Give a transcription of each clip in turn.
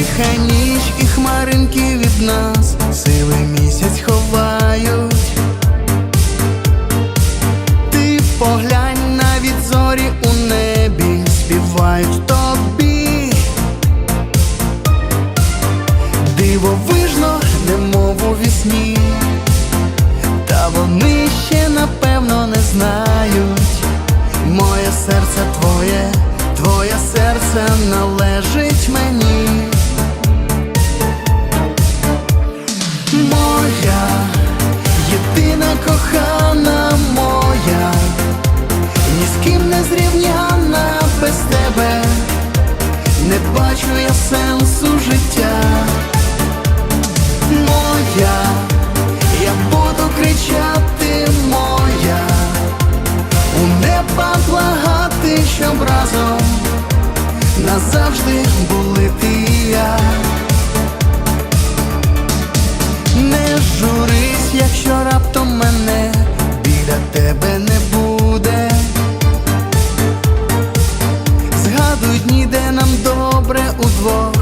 Тиха ніч і хмаринки від нас сивий місяць ховають. Ти поглянь навіть зорі у небі співають тобі. Дивовижно, немов у вісні, та вони ще напевно не знають. Моє серце твоє, твоє серце належить кохана моя, ні з ким не зрівняна без тебе, не бачу я сенсу життя. Моя, я буду кричати моя, у неба благати, щоб разом назавжди були нам добре удвох,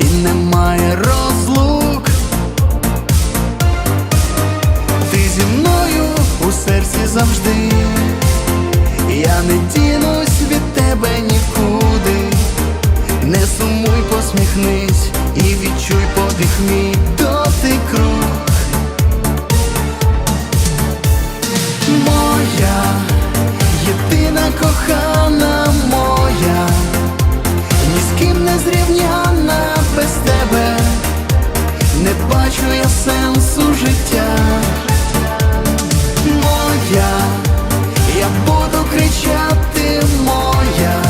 і немає розлук. Ти зі мною у серці завжди, я не дінусь від тебе нікуди. Не сумуй, посміхнись і відчуй подих мій дотик рук. Моя єдина кохана бачу я сенсу життя. Моя, я буду кричати моя,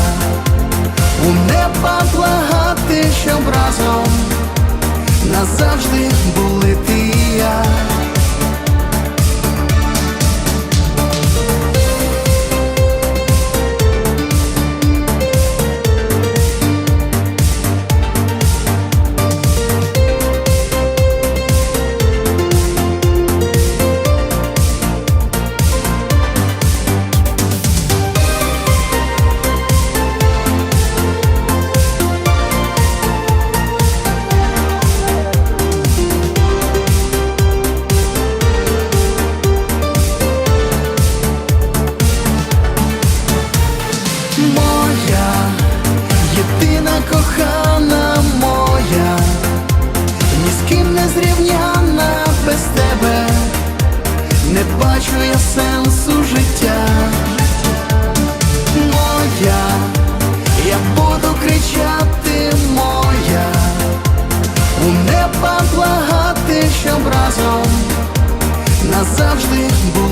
у неба благати, щоб разом назавжди були. сенсу життя моя, я буду кричати моя, у неба благати, щоб разом назавжди був.